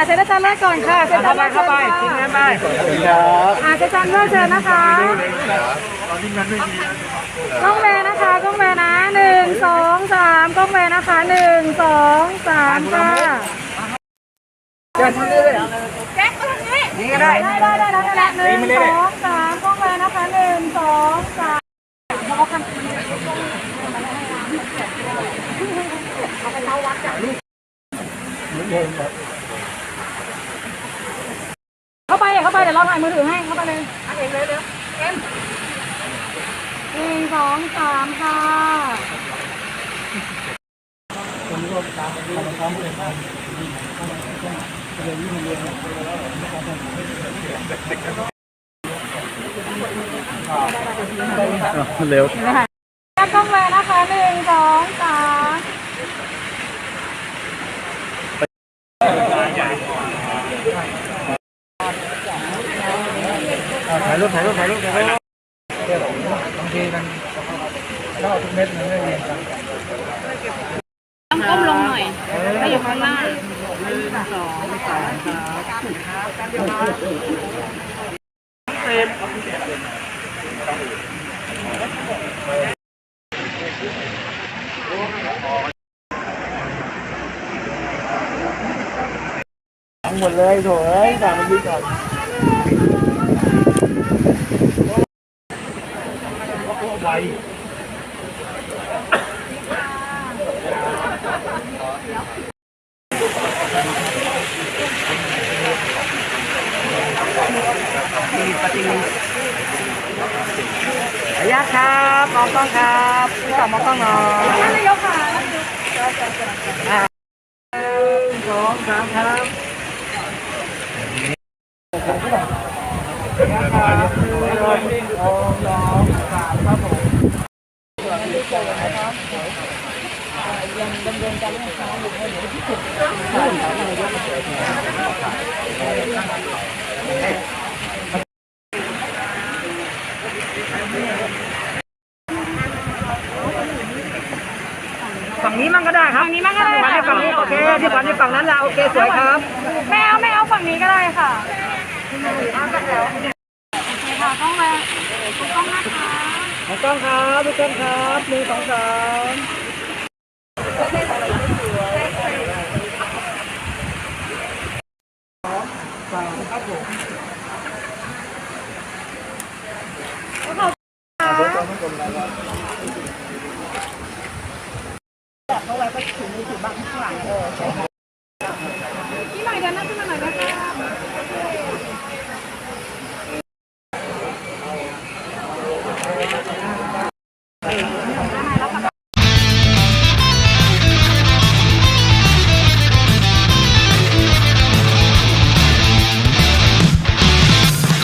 จานแรกก่อนค่ะเซจานแรกเข้าไปชิญทีมค่ะงานไปครับอ่าเซจานแรกเชิญนะคะกล้องแวนะคะกล้องแวนะหนึ่งสองสามกล้องแวนะคะหนึ่งสองสามค่ะเดินทางนี้เลยแจ็คตรงนี้นี่ก็ได้ได้ได้ได้ได้ได้หนึ่งสองสามกล้องแวนะคะหนึ่งสองสามเอาคำเข้าไปเข้าไปเดี๋ยวเรา ถ่ายมือถือให้เข้าไปเลยอันเองเลยเร็วเอ็มหนึ่งสองสามค่ะเร็วแยกกล้องแวนะคะหนึ่งสองสาม ถ่ายรูปถ่ายรูปถ่ายรูปถ่ายรูปบางทีมันเล่าทุกเม็ดมันไม่เรียงกันต้องก้มลงหน่อยถ้าอยู่ข้างหน้าทั้งหมดเลยโถเอ้ยแต่มันดีก่อน ระยะครับมองกล้องครับต่อมองกล้องหน่อยท่านนายกค่ะหนึ่งสองสามครับ ฝั่งนี้มั่งก็ได้ครับฝั่งนี้มั่งก็ได้ฝั่งนี้ค่ะฝั่งนี้โอเคที่ฝั่งนี้ฝั่งนั้นละโอเคสวยครับ ไม่เอาไม่เอาฝั่งนี้ก็ได้ค่ะ ต้องมาต้องนะคะของกล้องครับทุกท่นครับหนึ่งสองสามสองสามครับผมเขาไว้ไปถึงถึงบางข้างหลังพี่หน่อยกันนะพี่หน่อยนะคะ